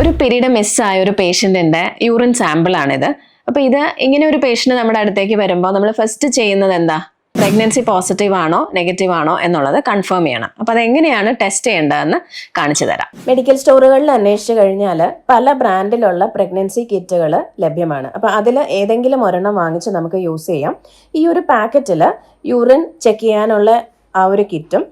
ഒരു പീരീഡ് മിസ്സായ ഒരു പേഷ്യന്റിന്റെ യൂറിൻ സാമ്പിളാണിത് അപ്പോൾ ഇത് ഇങ്ങനെ ഒരു പേഷ്യന്റ് നമ്മുടെ അടുത്തേക്ക് വരുമ്പോൾ നമ്മൾ ഫസ്റ്റ് ചെയ്യുന്നത് എന്താ? പ്രഗ്നൻസി പോസിറ്റീവ് ആണോ നെഗറ്റീവ് ആണോ എന്നുള്ളത് കൺഫേം ചെയ്യണം. അപ്പോൾ അതെങ്ങനെയാണ് ടെസ്റ്റ് ചെയ്യേണ്ടതെന്ന് കാണിച്ചു തരാം. മെഡിക്കൽ സ്റ്റോറുകളിൽ അന്വേഷിച്ച് കഴിഞ്ഞാൽ പല ബ്രാൻഡിലുള്ള പ്രഗ്നൻസി കിറ്റുകൾ ലഭ്യമാണ്. അപ്പോൾ അതിൽ ഏതെങ്കിലും ഒരെണ്ണം വാങ്ങിച്ച് നമുക്ക് യൂസ് ചെയ്യാം. ഈ ഒരു പാക്കറ്റിൽ യൂറിൻ ചെക്ക് ചെയ്യാനുള്ള ആ ഒരു കിറ്റും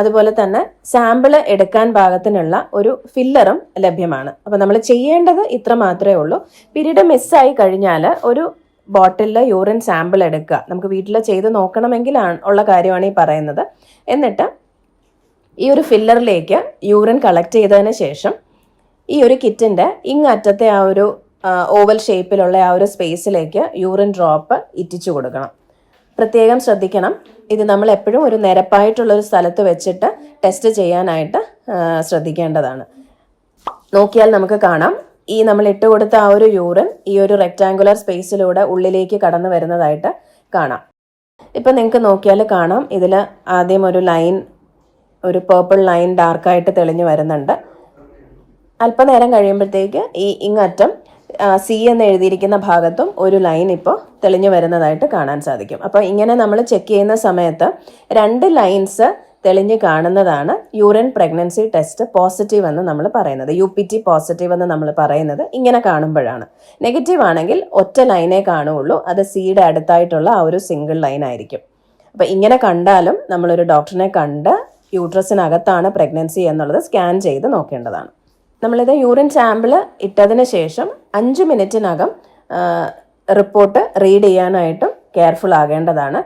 അതുപോലെ തന്നെ സാമ്പിൾ എടുക്കാൻ പാകത്തിനുള്ള ഒരു ഫില്ലറും ലഭ്യമാണ്. അപ്പോൾ നമ്മൾ ചെയ്യേണ്ടത് ഇത്ര മാത്രമേ ഉള്ളൂ. പീരീഡ് മിസ്സായി കഴിഞ്ഞാൽ ഒരു ബോട്ടിലിൽ യൂറിൻ സാമ്പിൾ എടുക്കുക. നമുക്ക് വീട്ടിൽ ചെയ്ത് നോക്കണമെങ്കിലാണ് ഉള്ള കാര്യമാണ് ഈ പറയുന്നത്. എന്നിട്ട് ഈ ഒരു ഫില്ലറിലേക്ക് യൂറിൻ കളക്ട് ചെയ്തതിന് ശേഷം ഈ ഒരു കിറ്റിന്റെ ഇങ്ങറ്റത്തെ ആ ഒരു ഓവൽ ഷേപ്പിലുള്ള ആ ഒരു സ്പേസിലേക്ക് യൂറിൻ ഡ്രോപ്പ് ഇറ്റിച്ചു കൊടുക്കണം. പ്രത്യേകം ശ്രദ്ധിക്കണം. ഇത് നമ്മൾ എപ്പോഴും ഒരു നിരപ്പായിട്ടുള്ള ഒരു സ്ഥലത്ത് വെച്ചിട്ട് ടെസ്റ്റ് ചെയ്യാനായിട്ട് ശ്രദ്ധിക്കേണ്ടതാണ്. നോക്കിയാൽ നമുക്ക് കാണാം. ഈ നമ്മൾ ഇട്ട് കൊടുത്ത ആ ഒരു യൂറിൻ ഈ ഒരു റെക്റ്റാങ്കുലർ സ്പേസിലൂടെ ഉള്ളിലേക്ക് കടന്നു വരുന്നതായിട്ട് കാണാം. ഇപ്പം നിങ്ങൾക്ക് നോക്കിയാൽ കാണാം. ഇതിൽ ആദ്യം ഒരു ലൈൻ ഒരു പേർപ്പിൾ ലൈൻ ഡാർക്കായിട്ട് തെളിഞ്ഞു വരുന്നുണ്ട്. അല്പനേരം കഴിയുമ്പോഴത്തേക്ക് ഈ ഇങ്ങറ്റം സി എന്ന് എഴുതിയിരിക്കുന്ന ഭാഗത്തും ഒരു ലൈൻ ഇപ്പോൾ തെളിഞ്ഞു വരുന്നതായിട്ട് കാണാൻ സാധിക്കും. അപ്പോൾ ഇങ്ങനെ നമ്മൾ ചെക്ക് ചെയ്യുന്ന സമയത്ത് രണ്ട് ലൈൻസ് തെളിഞ്ഞ് കാണുന്നതാണ് യൂറിൻ പ്രഗ്നൻസി ടെസ്റ്റ് പോസിറ്റീവ് എന്ന് നമ്മൾ പറയുന്നത്. യു പി ടി പോസിറ്റീവ് എന്ന് നമ്മൾ പറയുന്നത് ഇങ്ങനെ കാണുമ്പോഴാണ്. നെഗറ്റീവ് ആണെങ്കിൽ ഒറ്റ ലൈനേ കാണുകയുള്ളൂ. അത് സിയുടെ അടുത്തായിട്ടുള്ള ആ ഒരു സിംഗിൾ ലൈൻ ആയിരിക്കും. അപ്പോൾ ഇങ്ങനെ കണ്ടാലും നമ്മളൊരു ഡോക്ടറിനെ കണ്ട് യൂട്രസിനകത്താണ് പ്രഗ്നൻസി എന്നുള്ളത് സ്കാൻ ചെയ്ത് നോക്കേണ്ടതാണ്. നമ്മളിത് യൂറിൻ സാമ്പിൾ ഇട്ടതിന് ശേഷം അഞ്ച് മിനിറ്റിനകം റിപ്പോർട്ട് റീഡ് ചെയ്യാനായിട്ടും കെയർഫുൾ ആകേണ്ടതാണ്.